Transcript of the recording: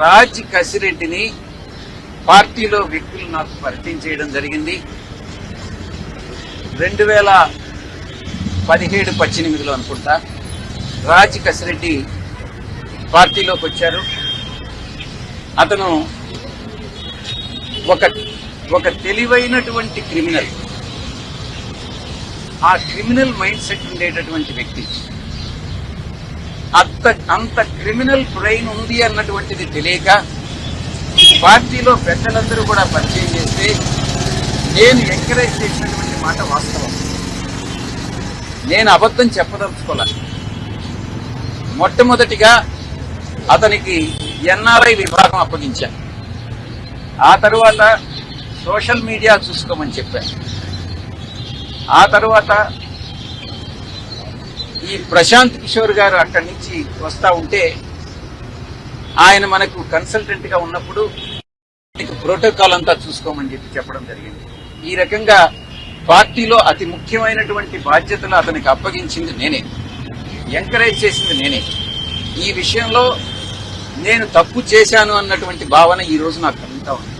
రాజ్ కసిరెడ్డిని పార్టీలో వ్యక్తులు నాకు పరిచయం చేయడం జరిగింది. రెండు వేల పదిహేడు పద్దెనిమిదిలో అనుకుంటా రాజ్ కసిరెడ్డి పార్టీలోకి వచ్చారు. అతను ఒక ఒక తెలివైనటువంటి క్రిమినల్. ఆ క్రిమినల్ మైండ్ సెట్ ఉండేటటువంటి వ్యక్తి. అంత అంత క్రిమినల్ బ్రెయిన్ ఉంది అన్నటువంటిది తెలియక పార్టీలో పెద్దలందరూ కూడా పరిచయం చేస్తే నేను ఎంకరేజ్ చేసినటువంటి మాట వాస్తవం. నేను అబద్ధం చెప్పదలుచుకోలే. మొట్టమొదటిగా అతనికి ఎన్ఆర్ఐ విభాగం అప్పగించాను ఆ తరువాత సోషల్ మీడియా చూసుకోమని చెప్పాను ఆ తర్వాత ఈ ప్రశాంత్ కిషోర్ గారు అక్కడి నుంచి వస్తూ ఉంటే ఆయన మనకు కన్సల్టెంట్గా ఉన్నప్పుడు ప్రోటోకాల్ అంతా చూసుకోమని చెప్పి చెప్పడం జరిగింది. ఈ రకంగా పార్టీలో అతి ముఖ్యమైనటువంటి బాధ్యతలు అతనికి అప్పగించింది నేనే. ఎంకరేజ్ చేసింది నేనే. ఈ విషయంలో నేను తప్పు చేశాను అన్నటువంటి భావన ఈ రోజు నాకు కలుగుతా ఉంది.